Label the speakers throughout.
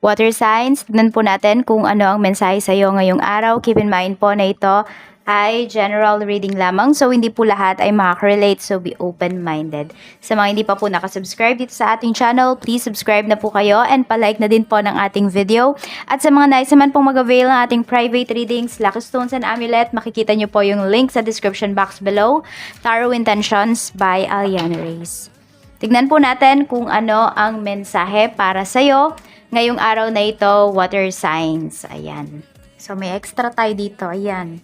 Speaker 1: Water signs, tignan po natin kung ano ang mensahe sa iyo ngayong araw. Keep in mind po na ito ay general reading lamang. So, hindi po lahat ay makaka-relate. So, be open-minded. Sa mga hindi pa po nakasubscribe dito sa ating channel, please subscribe na po kayo and palike na din po ng ating video. At sa mga nais naman pong mag-avail ng ating private readings, Lucky Stones and Amulet, makikita nyo po yung link sa description box below. Tarot Intentions by Aliana Reyes. Tignan po natin kung ano ang mensahe para sa'yo ngayong araw na ito, water signs. Ayan. So, may extra tayo dito. Ayan.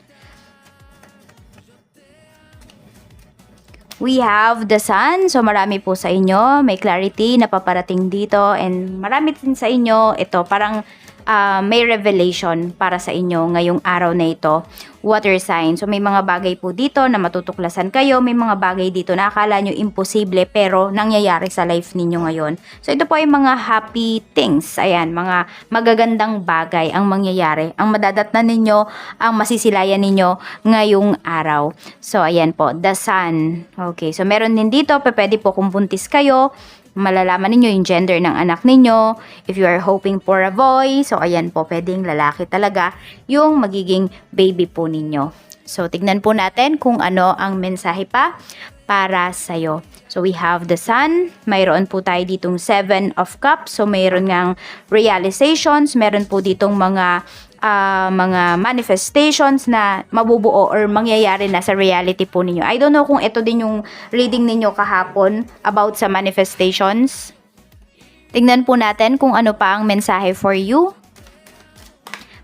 Speaker 1: We have the sun. So, marami po sa inyo. May clarity na paparating dito. And marami din sa inyo. Ito, parang ah, may revelation para sa inyo ngayong araw na ito. Water sign. So, may mga bagay po dito na matutuklasan kayo. May mga bagay dito na akala nyo imposible pero nangyayari sa life ninyo ngayon. So, ito po ay mga happy things. Ayan, mga magagandang bagay ang mangyayari. Ang madadatnan ninyo, ang masisilayan ninyo ngayong araw. So, ayan po, the sun. Okay, so meron din dito, pwede po kung buntis kayo, malalaman ninyo yung gender ng anak ninyo. If you are hoping for a boy, so ayan po, pwedeng lalaki talaga yung magiging baby po ninyo. So, tignan po natin kung ano ang mensahe pa para sa'yo. So, we have the sun. Mayroon po tayo ditong seven of cups. So, mayroon ngang realizations. Meron po ditong mga ah, mga manifestations na mabubuo or mangyayari na sa reality po ninyo. I don't know kung ito din yung reading ninyo kahapon about sa manifestations. Tingnan po natin kung ano pa ang mensahe for you.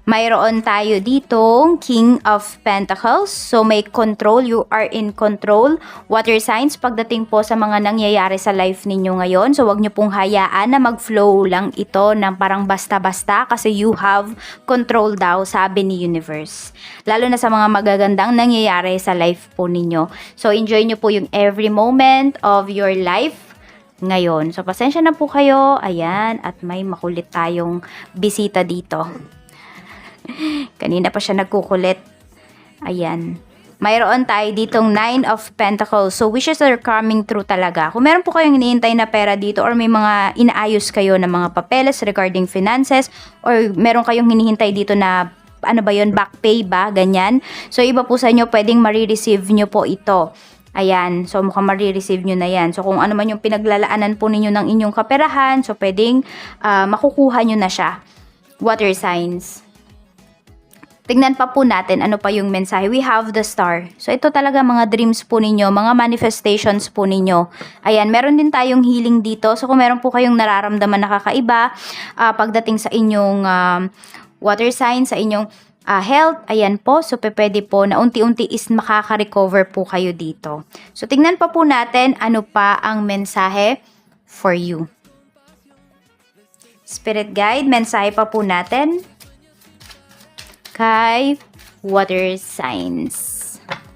Speaker 1: Mayroon tayo ditong King of Pentacles. So may control, you are in control. Water signs pagdating po sa mga nangyayari sa life ninyo ngayon. So wag niyo pong hayaan na mag-flow lang ito ng parang basta-basta kasi you have control daw sabi ni universe. Lalo na sa mga magagandang nangyayari sa life po ninyo. So enjoy niyo po yung every moment of your life ngayon. So, pasensya na po kayo. Ayan. At may makulit tayong bisita dito. Kanina pa siya nagkukulit. Ayan. Mayroon tayo ditong Nine of Pentacles. So, wishes are coming true talaga. Kung meron po kayong iniintay na pera dito or may mga inaayos kayo na mga papeles regarding finances or meron kayong hinihintay dito na ano ba yon back pay ba, ganyan. So, iba po sa inyo, pwedeng marireceive nyo po ito. Ayan, so mukhang marireceive nyo na yan. So, kung ano man yung pinaglalaanan po ninyo ng inyong kaperahan, so pwedeng ah, makukuha nyo na siya. Water signs. Tingnan pa po natin ano pa yung mensahe. We have the star. So ito talaga mga dreams po ninyo, mga manifestations po ninyo. Ayan, meron din tayong healing dito. So kung meron po kayong nararamdaman na kakaiba ah, pagdating sa inyong um, water sign, sa inyong ah, health, ayan po. So pwede po na unti-unti is makaka-recover po kayo dito. So tingnan pa po natin ano pa ang mensahe for you. Spirit guide, mensahe pa po natin kay water signs.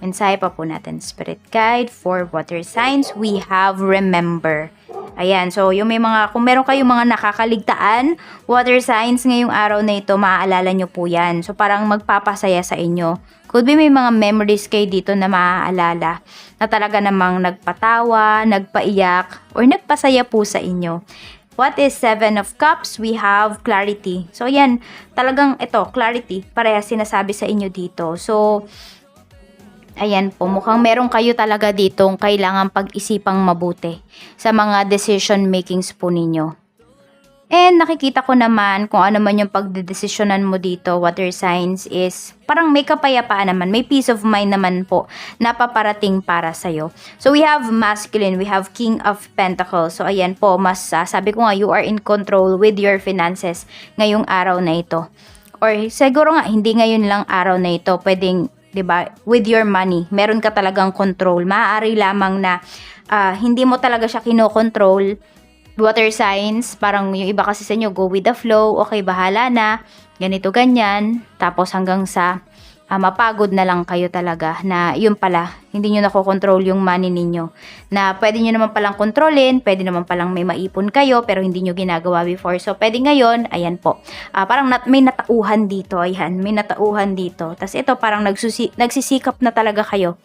Speaker 1: Mensahe pa po natin, spirit guide for water signs. We have remember. Ayan, so yung may mga, kung meron kayong mga nakakaligtaan, water signs ngayong araw na ito, maaalala nyo po yan. So parang magpapasaya sa inyo. Could be may mga memories kayo dito na maaalala na talaga namang nagpatawa, nagpaiyak, or nagpasaya po sa inyo. What is Seven of Cups? We have clarity. So, yan. Talagang ito, clarity. Pareha sinasabi sa inyo dito. So, ayan po. Mukhang meron kayo talaga ditong kailangan pag-isipang mabuti sa mga decision makings po ninyo. And nakikita ko naman kung ano man yung pagdedesisyonan mo dito, water signs is parang may kapayapaan naman, may peace of mind naman po na paparating para sa'yo. So we have masculine, we have king of pentacles. So ayan po, mas ah, sabi ko nga, you are in control with your finances ngayong araw na ito. Or siguro nga, hindi ngayon lang araw na ito, pwedeng 'di ba? With your money, meron ka talagang control. Maaari lamang na ah, hindi mo talaga siya kinokontrol water signs, parang yung iba kasi sa inyo, go with the flow, okay, bahala na, ganito, ganyan. Tapos hanggang sa ah, mapagod na lang kayo talaga na yun pala, hindi nyo nakokontrol yung money ninyo. Na pwede nyo naman palang kontrolin, pwede naman palang may maipon kayo, pero hindi nyo ginagawa before. So, pwede ngayon, ayan po. Ah, parang nat may natauhan dito, ayan, may natauhan dito. Tapos ito, parang nagsisikap na talaga kayo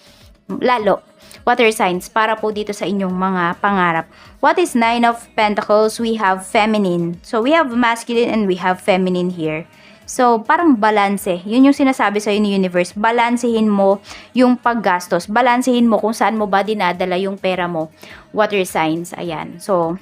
Speaker 1: lalo water signs para po dito sa inyong mga pangarap. What is Nine of Pentacles? We have feminine. So, we have masculine and we have feminine here. So, parang balanse. Yun yung sinasabi sa ni universe. Balansehin mo yung paggastos. Balansehin mo kung saan mo ba dinadala yung pera mo. Water signs. Ayan. So,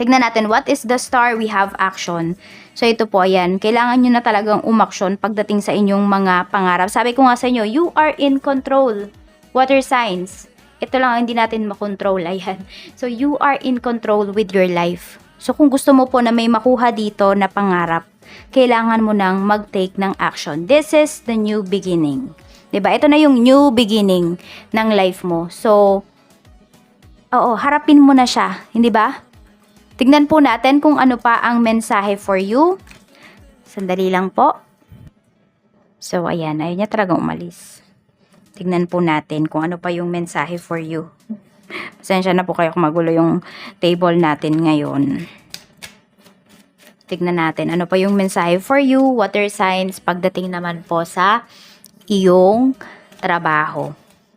Speaker 1: tignan natin. What is the star? We have action. So, ito po, ayan. Kailangan nyo na talagang umaksyon pagdating sa inyong mga pangarap. Sabi ko nga sa inyo, you are in control. Water signs. Ito lang ang hindi natin makontrol. Ayan. So, you are in control with your life. So, kung gusto mo po na may makuha dito na pangarap, kailangan mo nang mag-take ng action. This is the new beginning. 'Di ba? Ito na yung new beginning ng life mo. So, oo, harapin mo na siya. Hindi ba? Tignan po natin kung ano pa ang mensahe for you. Sandali lang po. So, ayan. Ayaw niya talagang umalis. Tignan po natin kung ano pa yung mensahe for you. Pasensya na po kayo kung magulo yung table natin ngayon. Tignan natin ano pa yung mensahe for you, water signs, pagdating naman po sa iyong trabaho.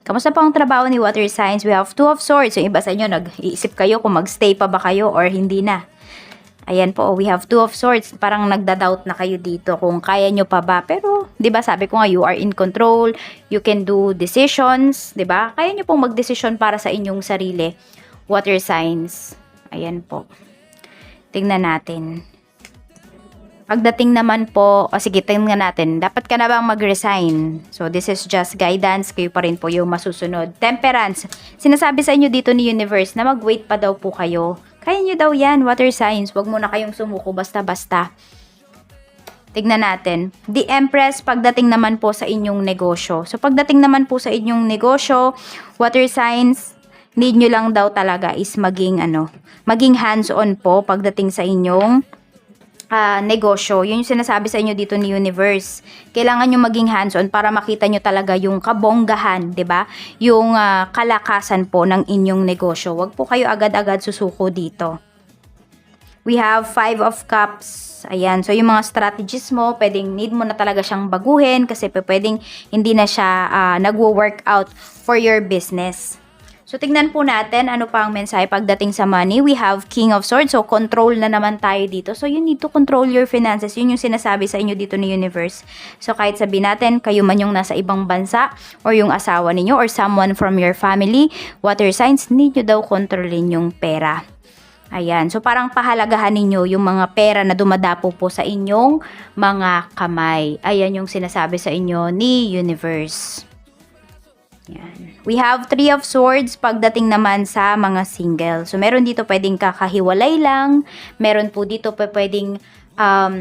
Speaker 1: Kamusta po ang trabaho ni water signs? We have two of swords. Yung iba sa inyo, nag-iisip kayo kung magstay pa ba kayo or hindi na. Ayan po, we have two of swords. Parang nagda-doubt na kayo dito kung kaya nyo pa ba. Pero, di ba sabi ko nga, you are in control. You can do decisions, di ba? Kaya nyo pong magdesisyon para sa inyong sarili. Water signs. Ayan po. Tingnan natin. Pagdating naman po, o sige, tingnan natin, dapat ka na bang mag-resign? So, this is just guidance, kayo pa rin po yung masusunod. Temperance, sinasabi sa inyo dito ni Universe na mag-wait pa daw po kayo. Kaya nyo daw yan, water signs, wag mo na kayong sumuko basta-basta. Tignan natin. The Empress, pagdating naman po sa inyong negosyo. So, pagdating naman po sa inyong negosyo, water signs, need nyo lang daw talaga is maging ano, maging hands-on po pagdating sa inyong ah, negosyo. Yun yung sinasabi sa inyo dito ni Universe. Kailangan nyo maging hands-on para makita nyo talaga yung kabonggahan, ba? Yung ah, kalakasan po ng inyong negosyo. Huwag po kayo agad-agad susuko dito. We have five of cups. Ayan. So, yung mga strategies mo, pwedeng need mo na talaga siyang baguhin kasi pwedeng hindi na siya ah, nagwo-work out for your business. So, tignan po natin ano pa ang mensahe pagdating sa money. We have King of Swords. So, control na naman tayo dito. So, you need to control your finances. Yun yung sinasabi sa inyo dito ni Universe. So, kahit sabihin natin, kayo man yung nasa ibang bansa or yung asawa ninyo or someone from your family, water signs, need nyo daw kontrolin yung pera. Ayan. So, parang pahalagahan ninyo yung mga pera na dumadapo po sa inyong mga kamay. Ayan yung sinasabi sa inyo ni Universe. Yan. We have three of swords pagdating naman sa mga single. So, meron dito pwedeng kakahiwalay lang. Meron po dito pwedeng um,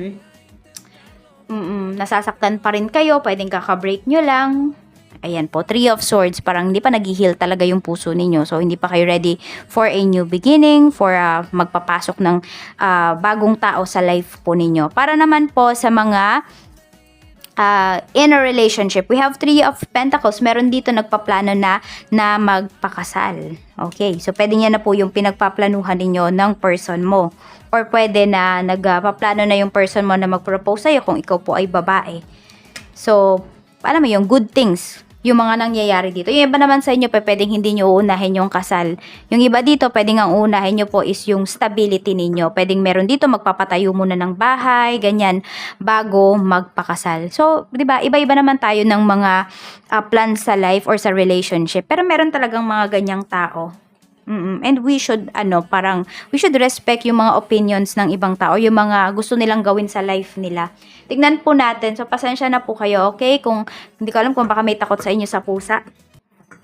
Speaker 1: mm, nasasaktan pa rin kayo. Pwedeng kakabreak nyo lang. Ayan po, three of swords. Parang hindi pa nag-heal talaga yung puso ninyo. So, hindi pa kayo ready for a new beginning, for uh, magpapasok ng uh, bagong tao sa life po ninyo. Para naman po sa mga uh, in a relationship, we have three of pentacles. Meron dito nagpaplano na na magpakasal. Okay, so pwede niya na po yung pinagpaplanuhan ninyo ng person mo. Or pwede na nagpaplano na yung person mo na mag-propose sa'yo kung ikaw po ay babae. So, alam mo yung good things yung mga nangyayari dito. Yung iba naman sa inyo, pwedeng hindi nyo uunahin yung kasal. Yung iba dito, pwedeng ang uunahin nyo po is yung stability ninyo. Pwedeng meron dito, magpapatayo muna ng bahay, ganyan, bago magpakasal. So, di ba, iba-iba naman tayo ng mga uh, plans sa life or sa relationship. Pero meron talagang mga ganyang tao. Mm-mm. And we should, ano, parang, we should respect yung mga opinions ng ibang tao, yung mga gusto nilang gawin sa life nila. Tignan po natin. So, pasensya na po kayo, okay? Kung, hindi ko alam kung baka may takot sa inyo sa pusa.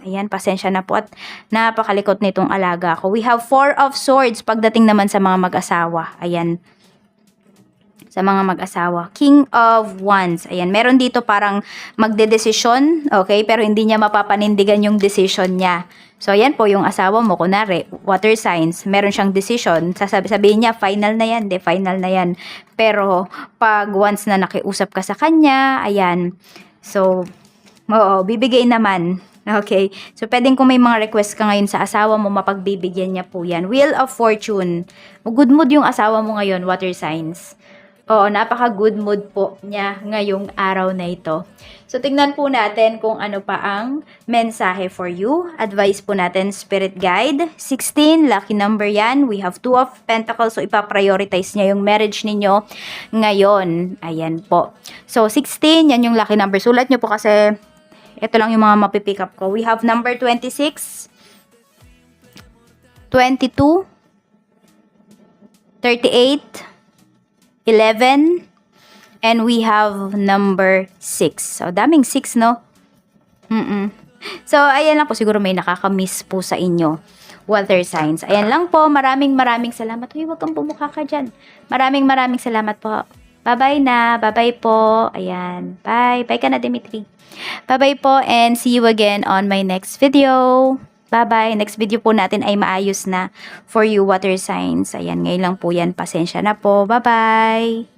Speaker 1: Ayan, pasensya na po at napakalikot nitong alaga ko. We have four of swords pagdating naman sa mga mag-asawa. Ayan, sa mga mag-asawa. King of Wands. Ayan, meron dito parang magdedesisyon, okay? Pero hindi niya mapapanindigan yung decision niya. So, ayan po yung asawa mo, kunwari, water signs, meron siyang decision. Sasabi, sabihin niya, final na yan, de, final na yan. Pero, pag once na nakiusap ka sa kanya, ayan, so, oo, bibigay naman. Okay. So, pwedeng kung may mga request ka ngayon sa asawa mo, mapagbibigyan niya po yan. Wheel of Fortune. Good mood yung asawa mo ngayon, water signs. Oo, napaka-good mood po niya ngayong araw na ito. So, tingnan po natin kung ano pa ang mensahe for you. Advice po natin, Spirit Guide. 16, lucky number yan. We have two of pentacles. So, ipaprioritize niya yung marriage ninyo ngayon. Ayan po. So, 16, yan yung lucky number. Sulat niyo po kasi ito lang yung mga mapipick up ko. We have number 26, 22, 38, 11, and we have number 6. So, daming 6, no? Mm-mm. So, ayan lang po. Siguro may nakakamiss po sa inyo. Water signs. Ayan lang po. Maraming maraming salamat. Uy, wag kang bumukha ka dyan. Maraming maraming salamat po. Bye-bye na. Bye-bye po. Ayan. Bye. Bye ka na, Dimitri. Bye-bye po and see you again on my next video. Bye-bye. Next video po natin ay maayos na for you water signs. Ayan, ngayon lang po yan. Pasensya na po. Bye-bye.